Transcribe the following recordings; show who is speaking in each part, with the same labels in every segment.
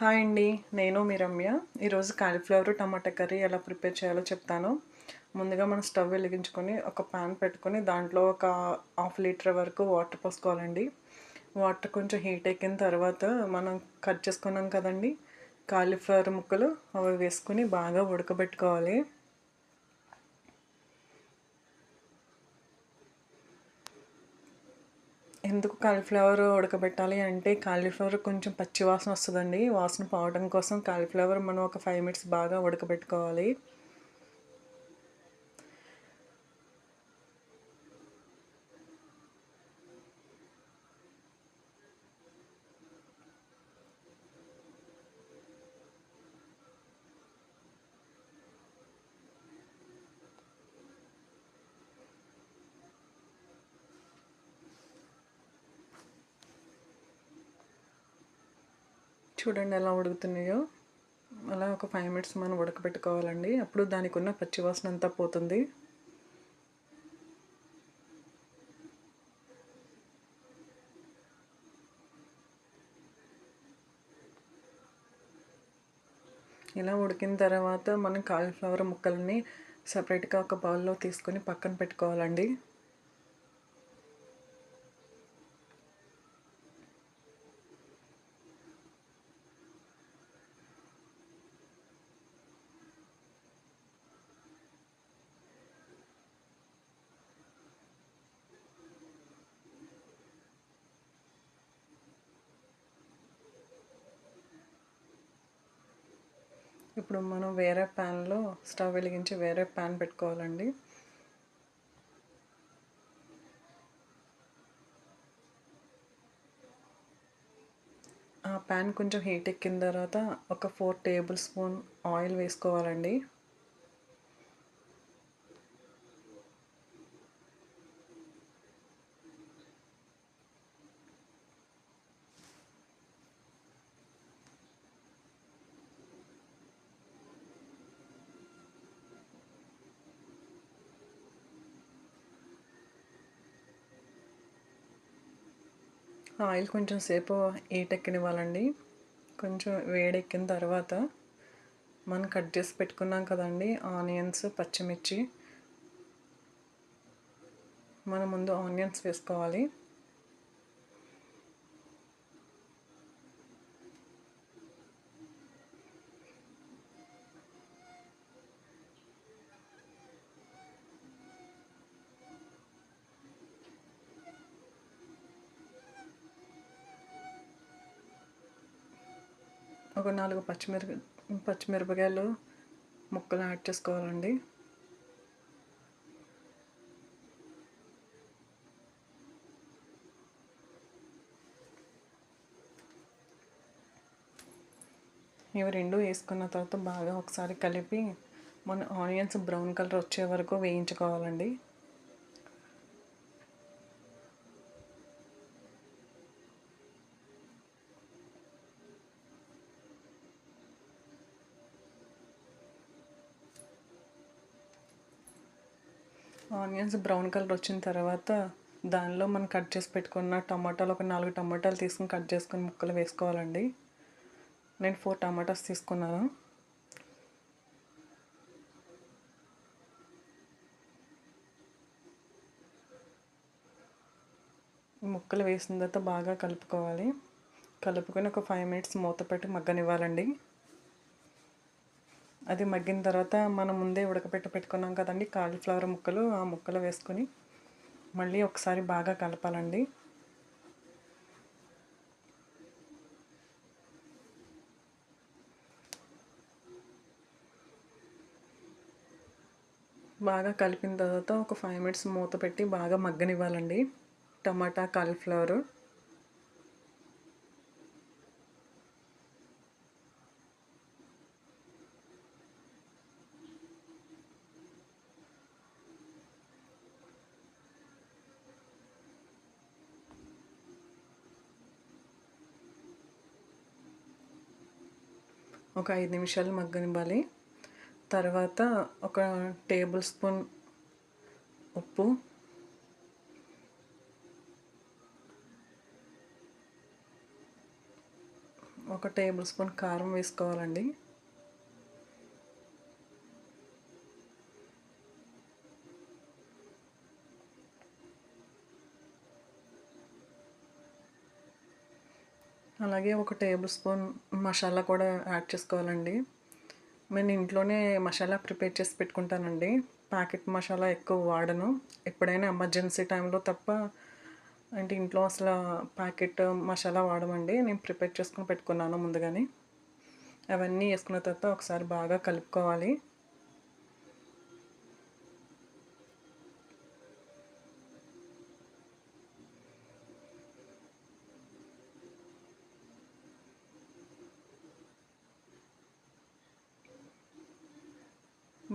Speaker 1: Hi అండి నేను మీ రమ్య. ఈరోజు కాలీఫ్లవర్ టమాటా కర్రీ ఎలా ప్రిపేర్ చేయాలో చెప్తాను. ముందుగా మనం స్టవ్ వెలిగించుకొని ఒక పాన్ పెట్టుకొని దాంట్లో ఒక హాఫ్ లీటర్ వరకు వాటర్ పోసుకోవాలండి. వాటర్ కొంచెం హీట్ ఎక్కిన తర్వాత మనం కట్ చేసుకున్నాం కదండి కాలీఫ్లవర్ ముక్కలు అవి వేసుకుని బాగా ఉడకబెట్టుకోవాలి. ఎందుకు కాలీఫ్లవర్ ఉడకబెట్టాలి అంటే కాలీఫ్లవర్ కొంచెం పచ్చి వాసన వస్తుందండి. వాసన పోవడం కోసం కాలీఫ్లవర్ మనం ఒక ఫైవ్ మినిట్స్ బాగా ఉడకబెట్టుకోవాలి. చూడండి ఎలా ఉడుకుతున్నాయో. అలా ఒక ఫైవ్ మినిట్స్ మనం ఉడకబెట్టుకోవాలండి. అప్పుడు దానికి ఉన్న పచ్చివాసన అంతా పోతుంది. ఇలా ఉడికిన తర్వాత మనం కాలీఫ్లవర్ ముక్కల్ని సపరేట్గా ఒక బౌల్లో తీసుకొని పక్కన పెట్టుకోవాలండి. ఇప్పుడు మనం వేరే ప్యాన్లో స్టవ్ వెలిగించి వేరే ప్యాన్ పెట్టుకోవాలండి. ఆ ప్యాన్ కొంచెం హీట్ ఎక్కిన తర్వాత ఒక ఫోర్ టేబుల్ స్పూన్ ఆయిల్ వేసుకోవాలండి. ఆయిల్ కొంచెం సేపు ఈటెక్కనివ్వాలండి కొంచెం వేడెక్కిన తర్వాత మనం కట్ చేసి పెట్టుకున్నాం కదండి ఆనియన్స్ పచ్చిమిర్చి. మనం ముందు ఆనియన్స్ వేసుకోవాలి. ఒక నాలుగు పచ్చిమిరప పచ్చిమిరపకాయలు ముక్కలు యాడ్ చేసుకోవాలండి. ఇవి రెండు వేసుకున్న తర్వాత బాగా ఒకసారి కలిపి మన ఆనియన్స్ బ్రౌన్ కలర్ వచ్చే వరకు వేయించుకోవాలండి. ఆనియన్స్ బ్రౌన్ కలర్ వచ్చిన తర్వాత దానిలో మనం కట్ చేసి పెట్టుకున్న టమాటాలు ఒక నాలుగు టమాటాలు తీసుకుని కట్ చేసుకుని ముక్కలు వేసుకోవాలండి. నేను ఫోర్ టమాటాస్ తీసుకున్నాను. ముక్కలు వేసిన తర్వాత బాగా కలుపుకోవాలి. కలుపుకొని ఒక ఫైవ్ మినిట్స్ మూత పెట్టి మగ్గనివ్వాలండి. అది మగ్గిన తర్వాత మనం ముందే ఉడకపెట్టి పెట్టుకున్నాం కదండి కాలీఫ్లవర్ ముక్కలు ఆ ముక్కలు వేసుకొని మళ్ళీ ఒకసారి బాగా కలపాలండి. బాగా కలిపిన తర్వాత ఒక ఫైవ్ మినిట్స్ మూత పెట్టి బాగా మగ్గనివ్వాలండి. Tomato cauliflower. ఒక ఐదు నిమిషాలు మగ్గనివ్వాలి. తర్వాత ఒక టేబుల్ స్పూన్ ఉప్పు. ఒక ఒక టేబుల్ స్పూన్ కారం వేసుకోవాలండి. అలాగే ఒక టేబుల్ స్పూన్ మసాలా కూడా యాడ్ చేసుకోవాలండి. నేను ఇంట్లోనే మసాలా ప్రిపేర్ చేసి పెట్టుకుంటానండి. ప్యాకెట్ మసాలా ఎక్కువ వాడను. ఎప్పుడైనా ఎమర్జెన్సీ టైంలో తప్ప అంటే ఇంట్లో అసలు ప్యాకెట్ మసాలా వాడమండి. నేను ప్రిపేర్ చేసుకుని పెట్టుకున్నాను ముందుగానే. అవన్నీ వేసుకున్న తర్వాత ఒకసారి బాగా కలుపుకోవాలి.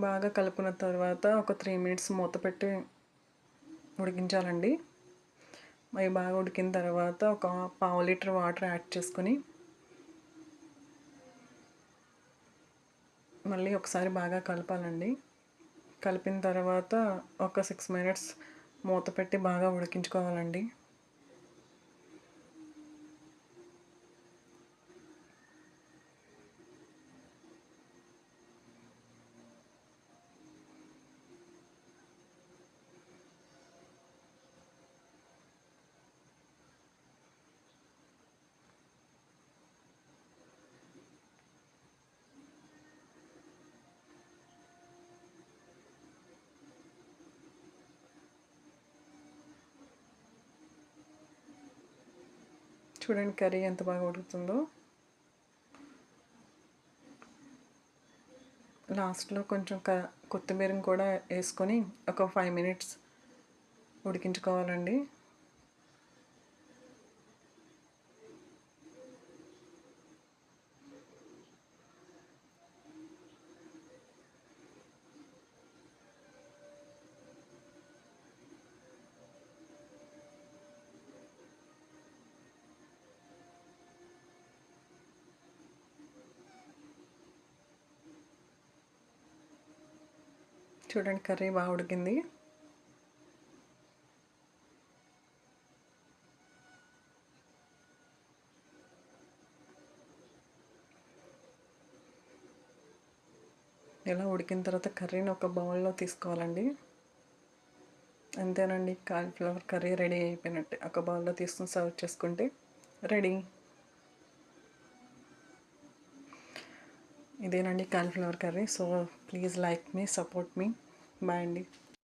Speaker 1: బాగా కలుపుకున్న తర్వాత ఒక త్రీ మినిట్స్ మూత పెట్టి ఉడికించాలండి. అవి బాగా ఉడికిన తర్వాత ఒక పావు లీటర్ వాటర్ యాడ్ చేసుకొని మళ్ళీ ఒకసారి బాగా కలపాలండి. కలిపిన తర్వాత ఒక సిక్స్ మినిట్స్ మూత పెట్టి బాగా ఉడికించుకోవాలండి. చూడండి కర్రీ ఎంత బాగా ఉడుకుతుందో. లాస్ట్లో కొంచెం క కొత్తిమీరని కూడా వేసుకొని ఒక ఫైవ్ మినిట్స్ ఉడికించుకోవాలండి. చూడండి కర్రీ బాగా ఉడికింది. ఇలా ఉడికిన తర్వాత కర్రీని ఒక బౌల్లో తీసుకోవాలండి. అంతేనండి కాలీఫ్లవర్ కర్రీ రెడీ అయిపోయినట్టే. ఒక బౌల్లో తీసుకుని సర్వ్ చేసుకుంటే రెడీ. ఇదేనండి cauliflower curry. So please like me support me. Bye అండి